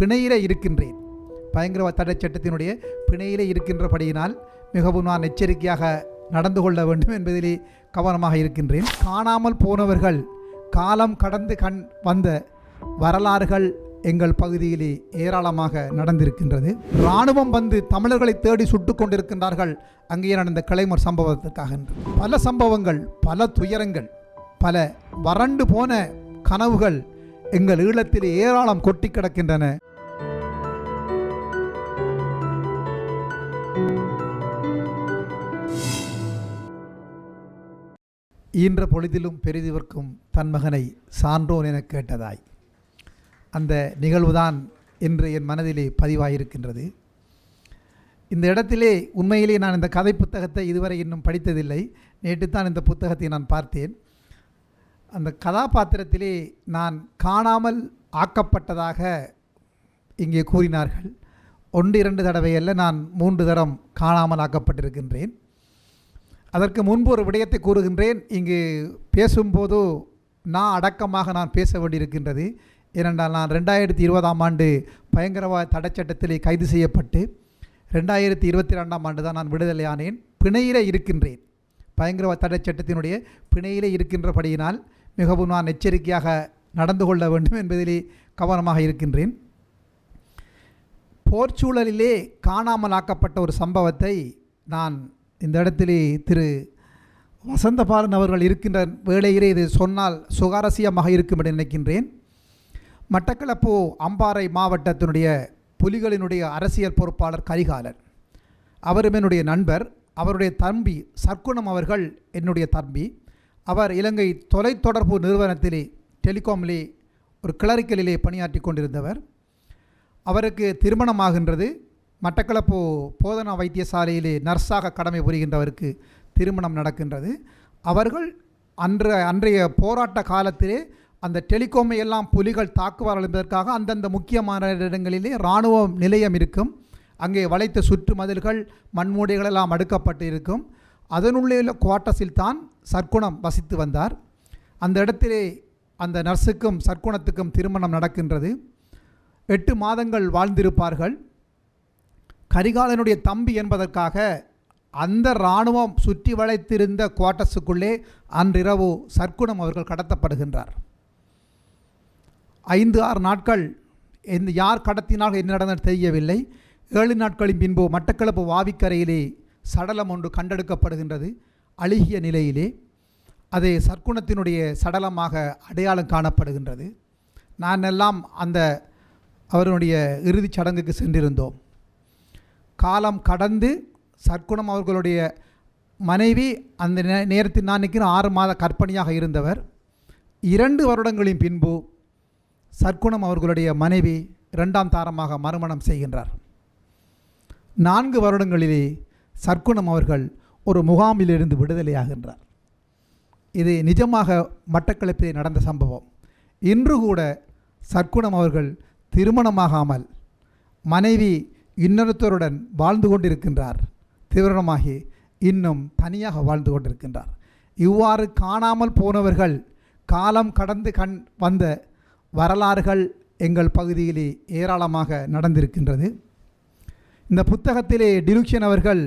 பிணையிலே இருக்கின்றேன். பயங்கரவாத தடை சட்டத்தினுடைய பிணையிலே இருக்கின்றபடியினால் மிகவும் நான் எச்சரிக்கையாக நடந்து கொள்ள வேண்டும் என்பதிலே கவனமாக இருக்கின்றேன். காணாமல் போனவர்கள் காலம் கடந்து கண் வந்த வரலாறுகள் எங்கள் பகுதியிலே ஏராளமாக நடந்திருக்கின்றது. இராணுவம் வந்து தமிழர்களை தேடி சுட்டு கொண்டிருக்கின்றார்கள். அங்கே நடந்த கிளைமர் சம்பவத்துக்காக பல சம்பவங்கள் பல துயரங்கள் பல வறண்டு போன கனவுகள் எங்கள் ஈழத்தில் ஏராளம் கொட்டி கிடக்கின்றன. ஈன்ற பொழுதிலும் பெரிதிவர்க்கும் தன் மகனை சான்றோன் என கேட்டதாய். அந்த நிகழ்வுதான் என்று என் மனதிலே பதிவாயிருக்கின்றது. இந்த இடத்திலே உண்மையிலே நான் இந்த கதை புத்தகத்தை இதுவரை இன்னும் படித்ததில்லை. நேற்று தான் இந்த புத்தகத்தை நான் பார்த்தேன். அந்த கதாபாத்திரத்திலே நான் காணாமல் ஆக்கப்பட்டதாக இங்கே கூறினார்கள். ஒன்று இரண்டு தடவை அல்ல நான் மூன்று தரம் காணாமல் ஆக்கப்பட்டிருக்கின்றேன். அதற்கு முன்பு ஒரு விடயத்தை கூறுகின்றேன். இங்கு பேசும்போது நான் அடக்கமாக நான் பேச வேண்டியிருக்கின்றது. ஏனென்றால் நான் ரெண்டாயிரத்தி இருபதாம் ஆண்டு பயங்கரவாத தடைச்சட்டத்திலே கைது செய்யப்பட்டு ரெண்டாயிரத்தி இருபத்தி ரெண்டாம் ஆண்டு தான் நான் விடுதலையானேன் பிணையிலே இருக்கின்றேன். பயங்கரவாத தடைச்சட்டத்தினுடைய பிணையிலே இருக்கின்றபடியினால் மிகவும் நான் எச்சரிக்கையாக நடந்து கொள்ள வேண்டும் என்பதிலே கவனமாக இருக்கின்றேன். போர்ச்சூழலிலே காணாமல் ஆக்கப்பட்ட ஒரு சம்பவத்தை நான் இந்த இடத்திலே திரு வசந்தபாலன் அவர்கள் இருக்கின்ற வேளையிலே இது சொன்னால் சுகாரசியமாக இருக்கும் என்று நினைக்கின்றேன். மட்டக்களப்பு அம்பாறை மாவட்டத்தினுடைய புலிகளினுடைய அரசியல் பொறுப்பாளர் கரிகாலன். அவரும் என்னுடைய நண்பர். அவருடைய தம்பி சர்க்குணம் அவர்கள் என்னுடைய தம்பி. அவர் இலங்கை தொலைத்தொடர்பு நிறுவனத்திலே டெலிகாமிலே ஒரு கிளரிக்கலிலே பணியாற்றி கொண்டிருந்தவர். அவருக்கு திருமணமாகின்றது. மட்டக்களப்பு போதனா வைத்தியசாலையிலே நர்ஸாக கடமை புரிகின்றவருக்கு திருமணம் நடக்கின்றது. அவர்கள் அன்ற அன்றைய போராட்ட காலத்திலே அந்த டெலிகாமை எல்லாம் புலிகள் தாக்குவார்கள் என்பதற்காக அந்தந்த முக்கியமான இடங்களிலே இராணுவ நிலையம் இருக்கும். அங்கே வளைத்த சுற்று மதில்கள் மண்மூடைகள் எல்லாம் அடுக்கப்பட்டு இருக்கும். அதனுள்ளே உள்ள குவார்ட்டஸில் தான் சர்க்குணம் வசித்து வந்தார். அந்த இடத்திலே அந்த நர்ஸுக்கும் சர்க்குணத்துக்கும் திருமணம் நடக்கின்றது. எட்டு மாதங்கள் வாழ்ந்திருப்பார்கள். கரிகாலனுடைய தம்பி என்பதற்காக அந்த இராணுவம் சுற்றி வளைத்திருந்த குவார்டர்ஸுக்குள்ளே அன்றிரவு சர்க்குணம் அவர்கள் கடத்தப்படுகின்றார். ஐந்து ஆறு நாட்கள் எந்த யார் கடத்தினால் என்ன நடந்தது தெரியவில்லை. ஏழு நாட்களின் பின்பு மட்டக்களப்பு வாவிக்கரையிலே சடலம் ஒன்று கண்டெடுக்கப்படுகின்றது அழுகிய நிலையிலே. அது சர்க்குணத்தினுடைய சடலமாக அடையாளம் காணப்படுகின்றது. நான் எல்லாம் அந்த அவருடைய இறுதிச் சடங்குக்கு சென்றிருந்தோம். காலம் கடந்து சர்க்குணம் அவர்களுடைய மனைவி அந்த நே நேரத்தில் நான் நிற்கிற ஆறு மாத கற்பனையாக இருந்தவர். இரண்டு வருடங்களின் பின்பு சர்க்குணம் அவர்களுடைய மனைவி இரண்டாம் தாரமாக மறுமணம் செய்கின்றார். நான்கு வருடங்களிலே சர்க்குணம் அவர்கள் ஒரு முகாமிலிருந்து விடுதலையாகின்றார். இது நிஜமாக மட்டக்களப்பிலே நடந்த சம்பவம். இன்று கூட சர்க்குணம் அவர்கள் திருமணமாகாமல் மனைவி இன்னொருத்தருடன் வாழ்ந்து கொண்டிருக்கின்றார். தீவிரமாகி இன்னும் தனியாக வாழ்ந்து கொண்டிருக்கின்றார். இவ்வாறு காணாமல் போனவர்கள் காலம் கடந்து கண் வந்த வரலாறுகள் எங்கள் பகுதியிலே ஏராளமாக நடந்திருக்கின்றது. இந்த புத்தகத்திலே டிலுக்ஷன் அவர்கள்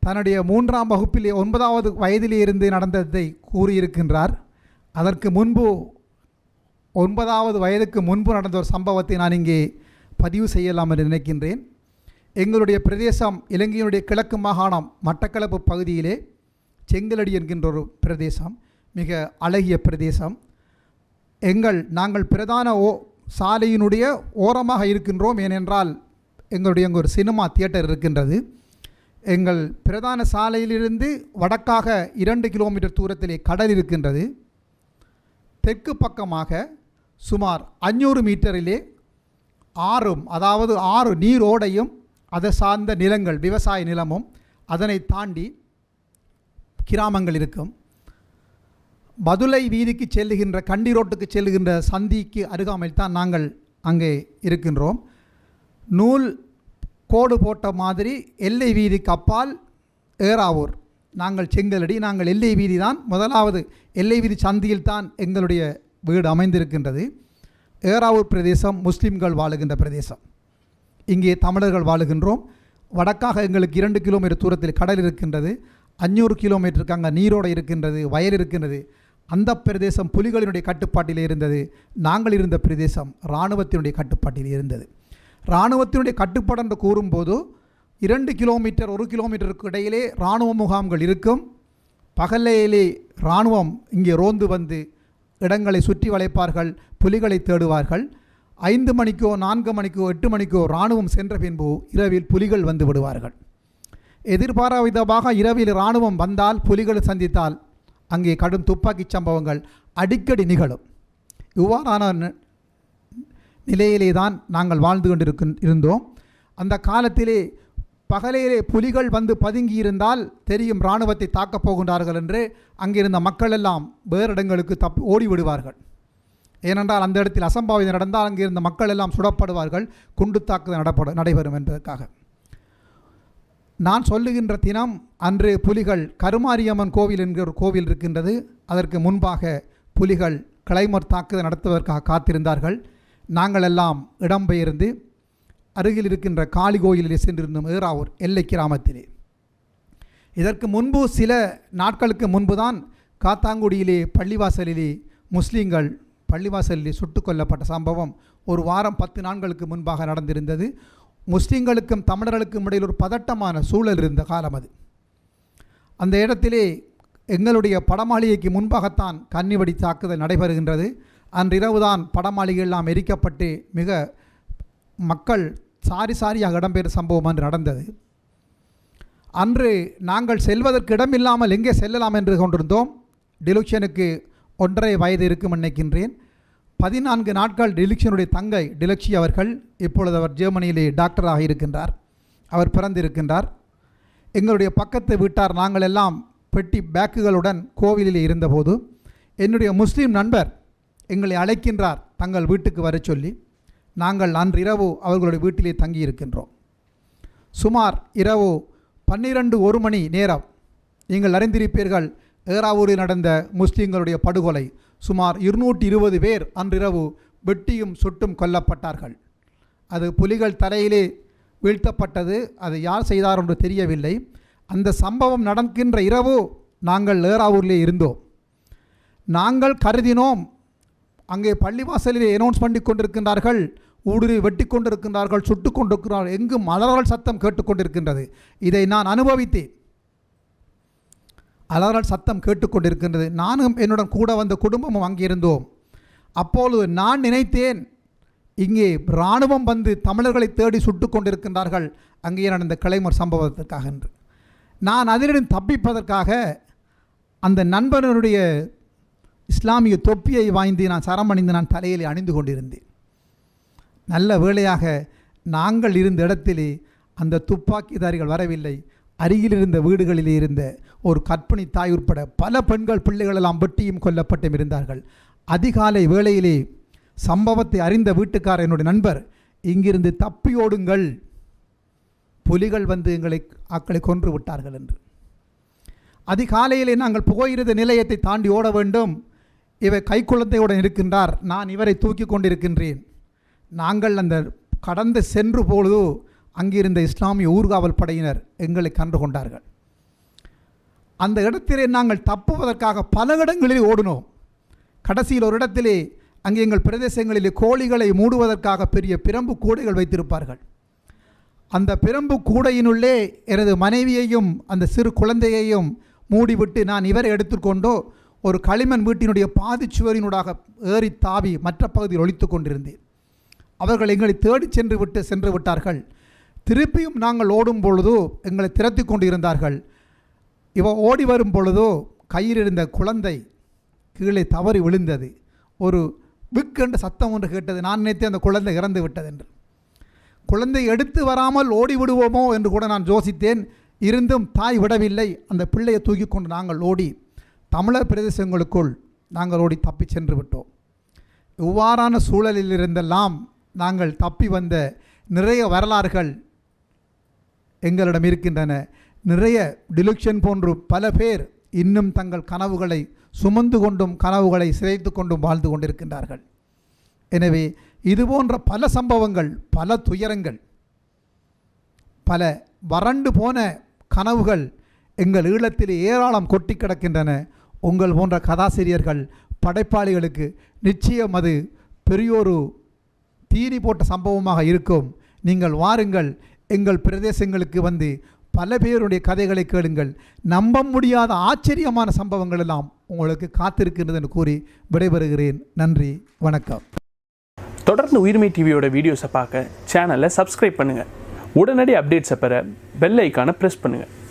தன்னுடைய மூன்றாம் வகுப்பிலே ஒன்பதாவது வயதிலே இருந்து நடந்ததை கூறியிருக்கின்றார். அதற்கு முன்பு ஒன்பதாவது வயதுக்கு முன்பு நடந்த ஒரு சம்பவத்தை நான் இங்கே பதிவு செய்யலாம் என்று நினைக்கின்றேன். எங்களுடைய பிரதேசம் இலங்கையினுடைய கிழக்கு மாகாணம் மட்டக்களப்பு பகுதியிலே செங்கலடி என்கின்ற ஒரு பிரதேசம் மிக அழகிய பிரதேசம். எங்கள் நாங்கள் பிரதான ஓ சாலையினுடைய ஓரமாக இருக்கின்றோம். ஏனென்றால் எங்களுடைய அங்கே ஒரு சினிமா தியேட்டர் இருக்கின்றது. எங்கள் பிரதான சாலையிலிருந்து வடக்காக இரண்டு கிலோமீட்டர் தூரத்திலே கடல் இருக்கின்றது. தெற்கு பக்கமாக சுமார் அஞ்சூறு மீட்டரிலே ஆறும் அதாவது ஆறு நீரோடையும் அதை சார்ந்த நிலங்கள் விவசாய நிலமும் அதனை தாண்டி கிராமங்கள் இருக்கும். மதுளை வீதிக்கு செல்லுகின்ற கண்டி ரோட்டுக்கு செல்லுகின்ற சந்திக்கு அருகாமையில் தான் நாங்கள் அங்கே இருக்கின்றோம். நூல் கோடு போட்ட மாதிரி எல்லை வீதிக்கு அப்பால் ஏறாவூர். நாங்கள் செங்கலடி நாங்கள் எல்லை வீதி தான் முதலாவது. எல்லை வீதி சந்தியில் தான் எங்களுடைய வீடு அமைந்திருக்கின்றது. ஏறாவூர் பிரதேசம் முஸ்லீம்கள் வாழுகின்ற பிரதேசம். இங்கே தமிழர்கள் வாழுகின்றோம். வடக்காக எங்களுக்கு இரண்டு கிலோமீட்டர் தூரத்தில் கடல் இருக்கின்றது. அஞ்சூறு கிலோமீட்டருக்கு அங்கே நீரோடு இருக்கின்றது வயல் இருக்கின்றது. அந்த பிரதேசம் புலிகளினுடைய கட்டுப்பாட்டில் இருந்தது. நாங்கள் இருந்த பிரதேசம் இராணுவத்தினுடைய கட்டுப்பாட்டில் இருந்தது. இராணுவத்தினுடைய கட்டுப்பாடு என்று கூறும்போது இரண்டு கிலோமீட்டர் ஒரு கிலோமீட்டருக்கு இடையிலே இராணுவ முகாம்கள் இருக்கும். பகலையிலே இராணுவம் இங்கே ரோந்து வந்து இடங்களை சுற்றி வளைப்பார்கள் புலிகளை தேடுவார்கள். ஐந்து மணிக்கோ நான்கு மணிக்கோ எட்டு மணிக்கோ இராணுவம் சென்ற பின்பு இரவில் புலிகள் வந்து விடுவார்கள். எதிர்பாராவிதமாக இரவில் இராணுவம் வந்தால் புலிகள் சந்தித்தால் அங்கே கடும் துப்பாக்கிச் சம்பவங்கள் அடிக்கடி நிகழும். இவ்வாறான நிலையிலே தான் நாங்கள் வாழ்ந்து கொண்டிருக்கின் இருந்தோம். அந்த காலத்திலே பகலிலே புலிகள் வந்து பதுங்கி இருந்தால் தெரியும் இராணுவத்தை தாக்கப் போகின்றார்கள் என்று. அங்கிருந்த மக்கள் எல்லாம் வேறு இடங்களுக்கு தப்பு ஓடிவிடுவார்கள். ஏனென்றால் அந்த இடத்தில் அசம்பாவிதம் நடந்தால் அங்கிருந்த மக்கள் எல்லாம் சுடப்படுவார்கள் குண்டு தாக்குதல் நடப்பட நடைபெறும் என்பதற்காக. நான் சொல்லுகின்ற தினம் அன்று புலிகள் கருமாரியம்மன் கோவில் என்கிற ஒரு கோவில் இருக்கின்றது. அதற்கு முன்பாக புலிகள் கிளைமர் தாக்குதல் நடத்துவதற்காக காத்திருந்தார்கள். நாங்கள் எல்லாம் இடம்பெயர்ந்து அருகில் இருக்கின்ற காளி கோயிலிலே சென்றிருந்தோம் ஏறாவூர் எல்லை கிராமத்திலே. இதற்கு முன்பு சில நாட்களுக்கு முன்பு தான் காத்தாங்குடியிலே பள்ளிவாசலிலே முஸ்லீம்கள் பள்ளிவாசலிலே சுட்டுக் கொல்லப்பட்ட சம்பவம் ஒரு வாரம் பத்து நாட்களுக்கு முன்பாக நடந்திருந்தது. முஸ்லீம்களுக்கும் தமிழர்களுக்கும் இடையில் ஒரு பதட்டமான சூழல் இருந்த காலம் அது. அந்த இடத்திலே எங்களுடைய படமாளிகைக்கு முன்பாகத்தான் கன்னிவடி தாக்குதல் நடைபெறுகின்றது. அன்றிரவுதான் படமாளிகை எல்லாம் எரிக்கப்பட்டு மிக மக்கள் சாரி சாரியாக இடம்பெறும் சம்பவம் அன்று நடந்தது. அன்று நாங்கள் செல்வதற்கு இடமில்லாமல் எங்கே செல்லலாம் என்று கொண்டிருந்தோம். டிலுக்ஷனுக்கு ஒன்றரை வயது இருக்கும் நினைக்கின்றேன் பதினான்கு நாட்கள் டிலக்ஷனுடைய தங்கை டிலக்ஷி அவர்கள் இப்பொழுது அவர் ஜெர்மனியிலே டாக்டராக இருக்கின்றார். அவர் பிறந்திருக்கின்றார். எங்களுடைய பக்கத்து வீட்டார் நாங்கள் எல்லாம் பெட்டி பேக்குகளுடன் கோவிலில் இருந்தபோது என்னுடைய முஸ்லீம் நண்பர் எங்களை அழைக்கின்றார் தங்கள் வீட்டுக்கு வரச் சொல்லி. நாங்கள் அன்றிரவு அவர்களுடைய வீட்டிலே தங்கியிருக்கின்றோம். சுமார் இரவு பன்னிரண்டு ஒரு மணி நேரம் நீங்கள் அறிந்திருப்பீர்கள் ஏறாவூரில் நடந்த முஸ்லீம்களுடைய படுகொலை. சுமார் இருநூற்றி இருபது பேர் அன்றிரவு வெட்டியும் சுட்டும் கொல்லப்பட்டார்கள். அது புலிகள் தலையிலே வீழ்த்தப்பட்டது அது யார் செய்தார் என்று தெரியவில்லை. அந்த சம்பவம் நடக்கின்ற இரவு நாங்கள் ஏறாவூரிலே இருந்தோம். நாங்கள் கருதினோம் அங்கே பள்ளிவாசலிலே அனௌன்ஸ் பண்ணி கொண்டிருக்கின்றார்கள் ஊடுருவி வெட்டி கொண்டிருக்கின்றார்கள் சுட்டு கொண்டிருக்கிறார்கள் எங்கும் அலறல் சத்தம் கேட்டுக்கொண்டிருக்கின்றது. இதை நான் அனுபவித்தேன். அலறல் சத்தம் கேட்டுக்கொண்டிருக்கின்றது. நானும் என்னுடன் கூட வந்த குடும்பமும் அங்கே இருந்தோம் அப்பொழுது நான் நினைத்தேன் இங்கே இராணுவம் வந்து தமிழர்களை தேடி சுட்டு கொண்டிருக்கின்றார்கள் அங்கே நடந்த கிளைமர் சம்பவத்திற்காக என்று நான் அதிலிருந்து தப்பிப்பதற்காக அந்த நண்பனுடைய இஸ்லாமிய தொப்பியை வாய்ந்து நான் சரமணிந்து நான் தலையில் அணிந்து கொண்டிருந்தேன். நல்ல வேளையாக நாங்கள் இருந்த இடத்திலே அந்த துப்பாக்கிதாரிகள் வரவில்லை. அருகில் இருந்த வீடுகளிலே இருந்த ஒரு கற்பிணி தாய் உட்பட பல பெண்கள் பிள்ளைகளெல்லாம் வெட்டியும் கொல்லப்பட்டும் இருந்தார்கள். அதிகாலை வேளையிலே சம்பவத்தை அறிந்த வீட்டுக்காரர் என்னுடைய நண்பர் இங்கிருந்து தப்பியோடுங்கள் புலிகள் வந்து எங்களை ஆக்களை கொன்று விட்டார்கள் என்று. அதிகாலையிலே நாங்கள் புகையிரத நிலையத்தை தாண்டி ஓட வேண்டும். இவர் கைக்குழந்தையுடன் இருக்கின்றார். நான் இவரை தூக்கி கொண்டிருக்கின்றேன். நாங்கள் அந்த கடந்து சென்று பொழுது அங்கிருந்த இஸ்லாமிய ஊர்காவல் படையினர் எங்களை கண்டு கொண்டார்கள். அந்த இடத்திலே நாங்கள் தப்புவதற்காக பல இடங்களில் ஓடினோம். கடைசியில் ஒரு இடத்திலே அங்கே எங்கள் பிரதேசங்களிலே கோழிகளை மூடுவதற்காக பெரிய பிரம்பு கூடைகள் வைத்திருப்பார்கள். அந்த பிரம்பு கூடையினுள்ளே எனது மனைவியையும் அந்த சிறு குழந்தையையும் மூடிவிட்டு நான் இவரை எடுத்துக்கொண்டோ ஒரு களிமண் வீட்டினுடைய பாதிச்சுவரினூடாக ஏறி தாவி மற்ற பகுதியில் ஒழித்து கொண்டிருந்தேன். அவர்கள் எங்களை தேடிச் சென்று விட்டு சென்று விட்டார்கள். திருப்பியும் நாங்கள் ஓடும் பொழுதோ எங்களை திரத்தி கொண்டு இருந்தார்கள் இவ ஓடி வரும் பொழுதோ கையில் இருந்த குழந்தை கீழே தவறி விழுந்தது. ஒரு விக்கென்று சத்தம் ஒன்று கேட்டது. நான் நினைத்தேன் அந்த குழந்தை இறந்து விட்டது என்று குழந்தை எடுத்து வராமல் ஓடி விடுவோமோ என்று கூட நான் யோசித்தேன். இருந்தும் தாய் விடவில்லை. அந்த பிள்ளையை தூக்கி கொண்டு நாங்கள் ஓடி தமிழர் பிரதேசங்களுக்குள் நாங்கள் ஓடி தப்பி சென்று விட்டோம். இவ்வாறான சூழலிலிருந்தெல்லாம் நாங்கள் தப்பி வந்த நிறைய வரலாறுகள் எங்களிடம் இருக்கின்றன. நிறைய டிலுக்ஷன் போன்று பல பேர் இன்னும் தங்கள் கனவுகளை சுமந்து கொண்டும் கனவுகளை சிதைத்து கொண்டும் வாழ்ந்து கொண்டிருக்கின்றார்கள். எனவே இது போன்ற பல சம்பவங்கள் பல துயரங்கள் பல வறண்டு போன கனவுகள் எங்கள் ஈழத்தில் ஏராளம் கொட்டி கிடக்கின்றன. உங்கள் போன்ற கதாசிரியர்கள் படைப்பாளிகளுக்கு நிச்சயம் அது பெரியோரு தீனி போட்ட சம்பவமாக இருக்கும். நீங்கள் வாருங்கள் எங்கள் பிரதேசங்களுக்கு வந்து பல பேருடைய கதைகளை கேளுங்கள். நம்ப முடியாத ஆச்சரியமான சம்பவங்கள் எல்லாம் உங்களுக்கு காத்திருக்கின்றது என்று கூறி விடைபெறுகிறேன். நன்றி வணக்கம். தொடர்ந்து உயிர்மை டிவியோட வீடியோஸை பார்க்க சேனலை சப்ஸ்கிரைப் பண்ணுங்கள் உடனடி அப்டேட்ஸை பெற பெல் ஐக்கானை ப்ரெஸ் பண்ணுங்கள்